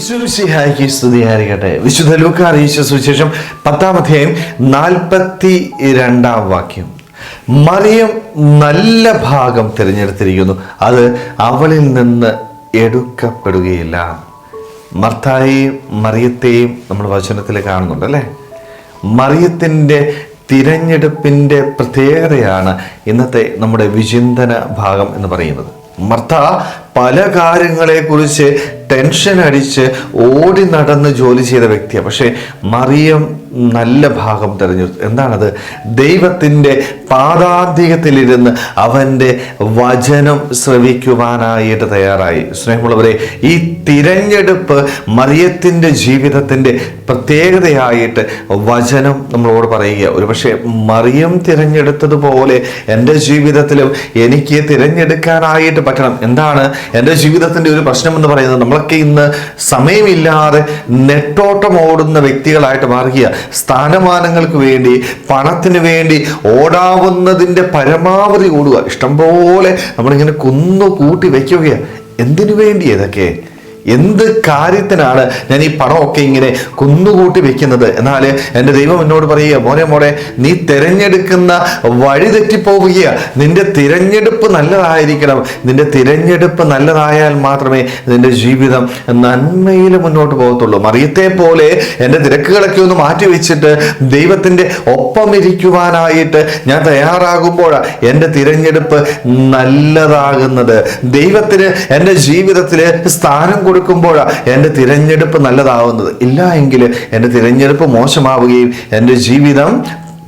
ഈശോമിശിഹായ്ക്ക് സ്തുതിയായിരിക്കട്ടെ വിശുദ്ധ ലൂക്ക അറിയിച്ച സുവിശേഷം പത്താം അധ്യായം നാൽപ്പത്തി രണ്ടാം വാക്യം. മറിയം നല്ല ഭാഗം തിരഞ്ഞെടുത്തിരിക്കുന്നു. അത് അവളിൽ നിന്ന് എടുക്കപ്പെടുകയില്ല. മർത്തായെയും മറിയത്തെയും നമ്മൾ വചനത്തിൽ കാണുന്നുണ്ട് അല്ലേ? മറിയത്തിന്റെ തിരഞ്ഞെടുപ്പിന്റെ പ്രത്യേകതയാണ് ഇന്നത്തെ നമ്മുടെ വിചിന്തന ഭാഗം എന്ന് പറയുന്നത്. മർത്ത പല കാര്യങ്ങളെക്കുറിച്ച് ടെൻഷൻ അടിച്ച് ഓടി നടന്ന് ജോലി ചെയ്ത വ്യക്തിയാണ്. പക്ഷേ മറിയം നല്ല ഭാഗം തിരഞ്ഞെടുത്തു. എന്താണത്? ദൈവത്തിന്റെ പാദാന്തികത്തിലിരുന്ന് അവന്റെ വചനം ശ്രവിക്കുവാനായിട്ട് തയ്യാറായി. സ്നേഹമുള്ളവരെ ഈ തിരഞ്ഞെടുപ്പ് മറിയത്തിന്റെ ജീവിതത്തിന്റെ പ്രത്യേകതയായിട്ട് വചനം നമ്മളോട് പറയുക. ഒരു പക്ഷേ മറിയം തിരഞ്ഞെടുത്തതുപോലെ എന്റെ ജീവിതത്തിലും എനിക്ക് തിരഞ്ഞെടുക്കാനായിട്ട് പറ്റണം. എന്താണ്? എന്റെ ജീവിതത്തിന്റെ ഒരു പ്രശ്നം എന്ന് പറയുന്നത് നമ്മളൊക്കെ ഇന്ന് സമയമില്ലാതെ നെട്ടോട്ടം ഓടുന്ന വ്യക്തികളായിട്ട് മാറുക സ്ഥാനമാനങ്ങൾക്ക് വേണ്ടി പണത്തിന് വേണ്ടി ഓടാവുന്നതിന്റെ പരമാവധി ഓടുക. ഇഷ്ടംപോലെ നമ്മളിങ്ങനെ കുന്നു കൂട്ടി വയ്ക്കുകയാണ് എന്തിനു വേണ്ടി ഇതൊക്കെ? എന്ത് കാര്യത്തിനാണ് ഞാൻ ഈ പണമൊക്കെ ഇങ്ങനെ കുന്നുകൂട്ടി വെക്കുന്നത്? എന്നാൽ എന്റെ ദൈവം എന്നോട് പറയുക മോനെ മോനെ നീ തിരഞ്ഞെടുക്കുന്ന വഴി തെറ്റിപ്പോവുക നിന്റെ തിരഞ്ഞെടുപ്പ് നല്ലതായിരിക്കണം. നിന്റെ തിരഞ്ഞെടുപ്പ് നല്ലതായാൽ മാത്രമേ നിന്റെ ജീവിതം നന്മയിൽ മുന്നോട്ട് പോകത്തുള്ളൂ. മറിയത്തെ പോലെ എന്റെ തിരക്കുകളൊക്കെ ഒന്ന് മാറ്റി വെച്ചിട്ട് ദൈവത്തിന്റെ ഒപ്പം ഇരിക്കുവാനായിട്ട് ഞാൻ തയ്യാറാകുമ്പോഴാണ് എന്റെ തിരഞ്ഞെടുപ്പ് നല്ലതാകുന്നത്. ദൈവത്തിന് എന്റെ ജീവിതത്തിൽ സ്ഥാനം കൊടുക്കുമ്പോഴാണ് എന്റെ തിരഞ്ഞെടുപ്പ് നല്ലതാവുന്നത് ഇല്ല എങ്കിൽ എന്റെ തിരഞ്ഞെടുപ്പ് മോശമാവുകയും എന്റെ ജീവിതം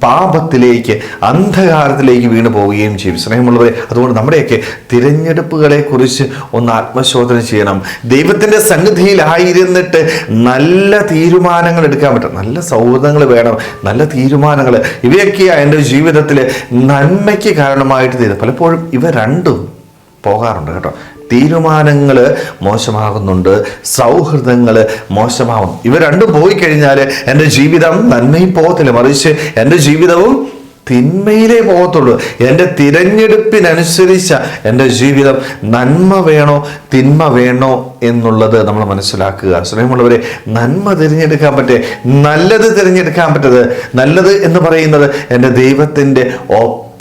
പാപത്തിലേക്ക് അന്ധകാരത്തിലേക്ക് വീണു പോവുകയും ചെയ്യും. സ്നേഹമുള്ളവരെ അതുകൊണ്ട് നമ്മുടെയൊക്കെ തിരഞ്ഞെടുപ്പുകളെ കുറിച്ച് ഒന്ന് ആത്മശോധന ചെയ്യണം. ദൈവത്തിന്റെ സന്നിധിയിലായിരുന്നിട്ട് നല്ല തീരുമാനങ്ങൾ എടുക്കാൻ പറ്റും. നല്ല സൗഹൃദങ്ങൾ വേണം നല്ല തീരുമാനങ്ങൾ. ഇവയൊക്കെയാണ് എന്റെ ജീവിതത്തിൽ നന്മയ്ക്ക് കാരണമായിട്ട് തീരുന്നത്. പലപ്പോഴും ഇവ രണ്ടും പോകാറുണ്ട് കേട്ടോ. തീരുമാനങ്ങൾ മോശമാകുന്നുണ്ട് സൗഹൃദങ്ങൾ മോശമാവും ഇവ രണ്ടും പോയി കഴിഞ്ഞാൽ എന്റെ ജീവിതം നന്മയിൽ പോകത്തില്ല. മറിച്ച് എന്റെ ജീവിതവും തിന്മയിലേ പോകത്തുള്ളൂ. എന്റെ തിരഞ്ഞെടുപ്പിനനുസരിച്ച എന്റെ ജീവിതം നന്മ വേണോ തിന്മ വേണോ എന്നുള്ളത് നമ്മൾ മനസ്സിലാക്കുക. സ്നേഹമുള്ളവരെ നന്മ തിരഞ്ഞെടുക്കാൻ പറ്റേ നല്ലത് തിരഞ്ഞെടുക്കാൻ പറ്റത് നല്ലത് എന്ന് പറയുന്നത് എന്റെ ദൈവത്തിന്റെ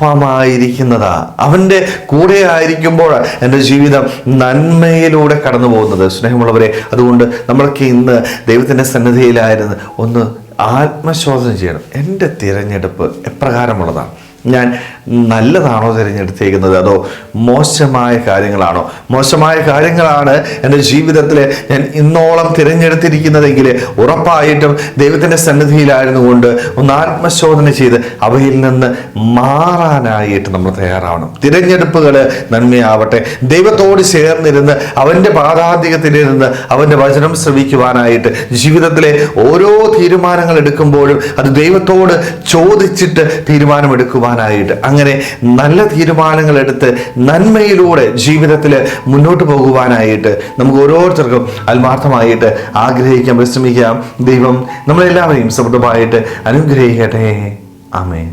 ഒപ്പമായിരിക്കുന്നതാ അവന്റെ കൂടെ ആയിരിക്കുമ്പോൾ എന്റെ ജീവിതം നന്മയിലൂടെ കടന്നു പോകുന്നത് സ്നേഹമുള്ളവരെ അതുകൊണ്ട് നമ്മളൊക്കെ ഇന്ന് ദൈവത്തിന്റെ സന്നദ്ധയിലായിരുന്നു ഒന്ന് ആത്മശോധന ചെയ്യണം. എന്റെ തിരഞ്ഞെടുപ്പ് എപ്രകാരമുള്ളതാണ്. ഞാൻ നല്ലതാണോ തിരഞ്ഞെടുത്തേക്കുന്നത്? അതോ മോശമായ കാര്യങ്ങളാണോ? മോശമായ കാര്യങ്ങളാണ് എന്റെ ജീവിതത്തിൽ ഞാൻ ഇന്നോളം തിരഞ്ഞെടുത്തിരിക്കുന്നതെങ്കിൽ ഉറപ്പായിട്ടും ദൈവത്തിന്റെ സന്നിധിയിലായിരുന്നു കൊണ്ട് ഒന്ന് ആത്മശോധന ചെയ്ത് അവയിൽ നിന്ന് മാറാനായിട്ട് നമ്മൾ തയ്യാറാവണം. തിരഞ്ഞെടുപ്പുകൾ നന്മയാവട്ടെ. ദൈവത്തോട് ചേർന്നിരുന്ന് അവന്റെ പാതാധികത്തിലിരുന്ന് അവന്റെ വചനം ശ്രവിക്കുവാനായിട്ട് ജീവിതത്തിലെ ഓരോ തീരുമാനങ്ങൾ എടുക്കുമ്പോഴും അത് ദൈവത്തോട് ചോദിച്ചിട്ട് തീരുമാനമെടുക്കുവാനായിട്ട് അങ്ങനെ നല്ല തീരുമാനങ്ങൾ എടുത്ത് നന്മയിലൂടെ ജീവിതത്തിൽ മുന്നോട്ട് പോകുവാനായിട്ട് നമുക്ക് ഓരോരുത്തർക്കും ആത്മാർത്ഥമായിട്ട് ആഗ്രഹിക്കാം പരിശ്രമിക്കാം ദൈവം നമ്മളെല്ലാവരെയും സമൃദ്ധമായിട്ട് അനുഗ്രഹിക്കട്ടെ. ആമേ